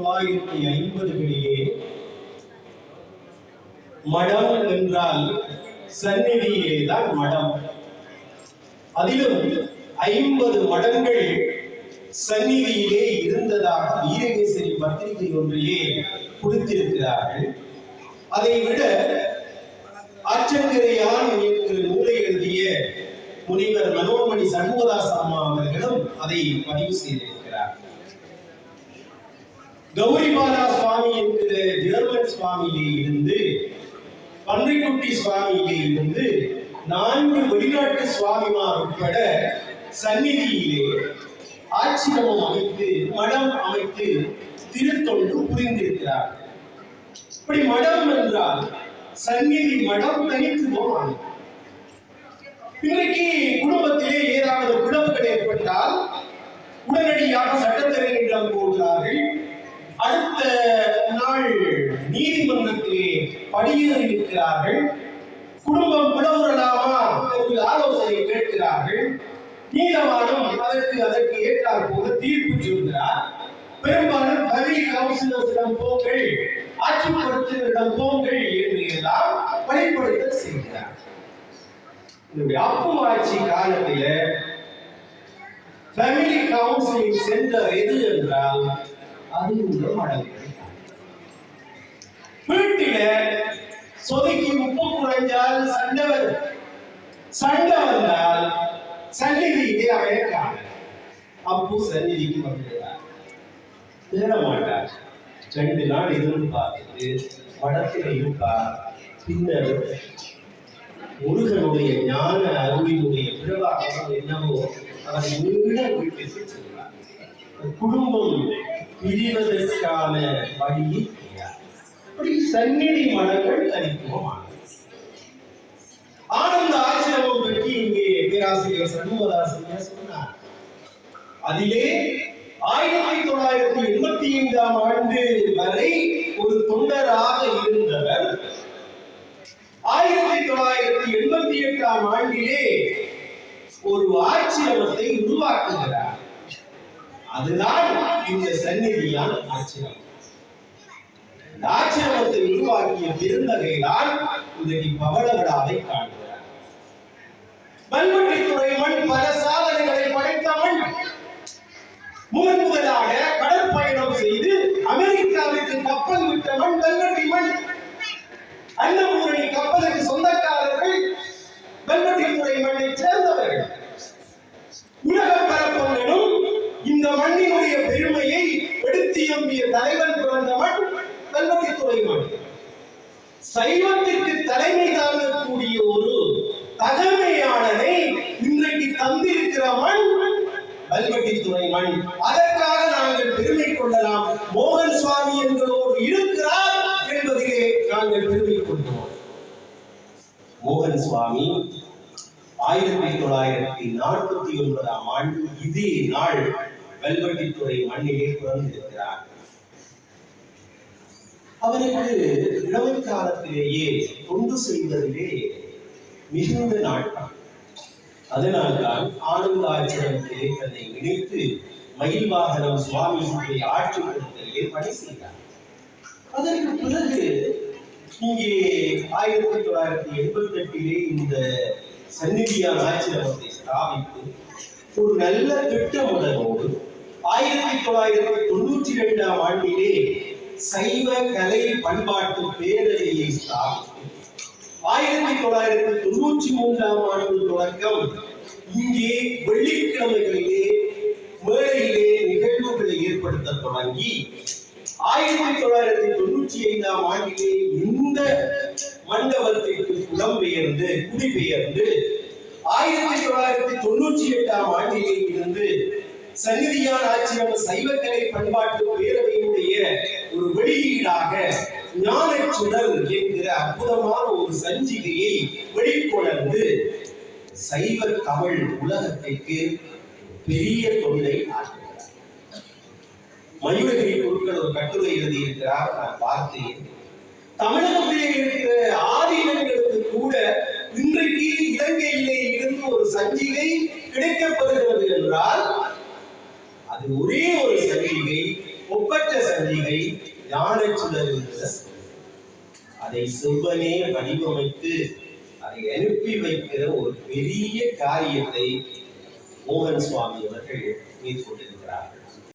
தொள்ளாயிரத்தி ஐம்பதுகளிலே மடம் என்றால் சந்நிதியிலே தான் மடம். அதிலும் ஐம்பது மடங்கள் சந்நிதியிலே இருந்ததாக வீரகேசரி பத்திரிகை ஒன்றிலே கொடுத்திருக்கிறார்கள். அதை விட ஆச்சங்கரையான் என்று நூலை எழுதிய முனைவர் மனோன்மணி சண்முகதாஸ் அம்மா அவர்களும் அதை பதிவு செய்தார் கௌரிபாலா சுவாமி என்கிற ஜெர்மன் சுவாமியிலே இருந்து பன்றிக்குட்டி சுவாமியிலே இருந்து நான்கு வெளிநாட்டு சுவாமிமார் உட்பட சந்நிதியிலே ஆச்சிரமம் அமைத்து மடம் அமைத்து திருத்தொண்டு புரிந்திருக்கிறார். இப்படி மடம் என்றால் சந்நிதி மடம் தனித்துவமானது. இன்றைக்கு குடும்பத்திலே ஏதாவது பிளவுகள் ஏற்பட்டால் உடனடியாக சட்டத்தரணி நீதிமன்றத்திலே குடும்பம் விடவுறலாமா என்று ஆலோசனை கேட்கிறார்கள். நீதவானும் அதற்கு அதற்கு ஏற்றார் போக தீர்ப்பு சொல்கிறார். பெரும்பாலும் பதவி கவுன்சிலர்களிடம் போங்கள் ஆட்சிப்படுத்தினரிடம் போங்கள் என்று எல்லாம் வழிபடுத்த செய்கிறார். இந்த அப்பு ஆட்சி காலத்தில ஃபேமிலி கவுன்சிலிங் சென்டர் எது என்றால் அது உள்ள மடங்கு வீட்டில சொதுக்கி உப்பு குறைஞ்சால் சண்டை வரும். சண்டை வந்தால் சந்நிதியிலே அவன் காண அப்பு சந்நிதிக்கு வந்துடுவார் தேட மாட்டார் ரெண்டு நாள் இருந்து பார்த்துட்டு படத்தில் இருப்பார் பின்னர் முருகனுடைய ஞான அருளினுடைய பிரபாகம் என்னவோ அவர் மீள வீட்டிற்கு செல்வார் குடும்பம் பிரிவதற்கான வழியை அப்படி சந்நிதி மடங்கள் தனித்துவமானது. ஆனந்த ஆசிரமம் பற்றி இங்கே பேராசிரியர் சண்முகதாசன் சொன்னார். அதிலே ஆயிரத்தி தொள்ளாயிரத்தி எண்பத்தி ஐந்தாம் ஆண்டு வரை ஒரு தொண்டராக இருந்தவர் ஆயிரத்தி தொள்ளாயிரத்தி எண்பத்தி எட்டாம் ஆண்டிலே ஒரு ஆட்சியமத்தை உருவாக்குகிறார். அதுதான் இந்த சந்நிதியான ஆட்சியம் இந்த உருவாக்கிய பெருந்தகைதான் இன்றைக்கு பவள விழாவை காண்கிறார். மண்வெட்டி துறைமண் பல சாதனைகளை படைத்தவன் முதன் முதலாக கடற்பயணம் செய்து அமெரிக்காவிற்கு கப்பல் விட்டவன் வெல்வெட்டி மண். அன்னபூரணி கப்பலுக்கு சொந்தக்காரர்கள் வெல்வெட்டி துறை மண்ணை சேர்ந்தவர்கள். உலக பரப்பொங்கனும் இந்த மண்ணினுடைய பெருமையை எடுத்து எம்பிய தலைவன் பிறந்த மண் வெல்வெட்டி துறை மண் சைவத்திற்கு தலைமை தாங்கக்கூடிய ஒரு தகமையாளனை இன்றைக்கு தந்திருக்கிற மண் கல்வெட்டி துறை மண். அதற்காக நாங்கள் பெருமை கொள்ளலாம். மோகன் சுவாமி என்கிறோர் இருக்கிறார் என்பதிலே நாங்கள் பெருமை கொள்கிறோம். மோகன் சுவாமி ஆயிரத்தி தொள்ளாயிரத்தி நாற்பத்தி ஒன்பதாம் ஆண்டு இதே நாள் கல்வெட்டித்துறை மண்ணிலே பிறந்திருக்கிறார். அவருக்கு இளவை காலத்திலேயே தொண்டு செய்வதிலே மிகுந்த நாட்டம் அதனால்தான் ஆனந்த ஆசிரமத்திலே தன்னை இணைத்து மயில் வாகனம் சுவாமியுடைய ஆட்சி கொடுத்தலிலே பணி செய்தார். அதற்கு பிறகு இங்கே ஆயிரத்தி தொள்ளாயிரத்தி எண்பத்தி எட்டிலே இந்த சந்நிதியான ஆசிரமத்தை ஸ்தாபித்து ஒரு நல்ல திட்டமுடனோடு ஆயிரத்தி தொள்ளாயிரத்தி தொண்ணூற்றி இரண்டாம் ஆண்டிலே சைவ கலை பண்பாட்டு பேரவையை ஸ்தாபித்தது ஆயிரத்தி தொள்ளாயிரத்தி தொண்ணூற்றி மூன்றாம் ஆண்டு தொடக்கம் இங்கே வெள்ளிக்கிழமைகளிலே மேடையிலே நிகழ்வுகளை ஏற்படுத்த தொடங்கி ஆயிரத்தி தொள்ளாயிரத்தி தொண்ணூற்றி ஐந்தாம் ஆண்டிலே இந்த மண்டபத்திற்கு புலம்பெயர்ந்து குடிபெயர்ந்து ஆயிரத்தி தொள்ளாயிரத்தி தொண்ணூற்றி எட்டாம் ஆண்டிலே இருந்து சன்னிதியான் ஆட்சியான சைவக்கலை பண்பாட்டு பேரவையினுடைய ஒரு வெளியீடாக ஞானச்சுடர் என்கிற அற்புதமான ஒரு சஞ்சிகையை வெளிக்கொணர்ந்து சைவ தமிழ் உலகத்திற்கு பெரிய தொல்லை ஆற்றுகிறார். மயூரகிரி பொருட்கள் ஒரு கட்டுரை எழுதியிருக்கிறார் நான் பார்த்தேன் தமிழகத்திலே இருக்கிற ஆதீனங்களுக்கு கூட இன்றைக்கு இலங்கையிலே இருந்து ஒரு சஞ்சிகை கிடைக்கப்படுகிறது என்றால் அது ஒரே ஒரு சஞ்சிகை ஒப்பற்ற சஞ்சிகை ஞான சுடர் அதை செவ்வனே வடிவமைத்து அதை அனுப்பி வைக்கிற ஒரு பெரிய காரியத்தை மோகன் சுவாமி அவர்கள் மேற்கொண்டிருக்கிறார்கள்.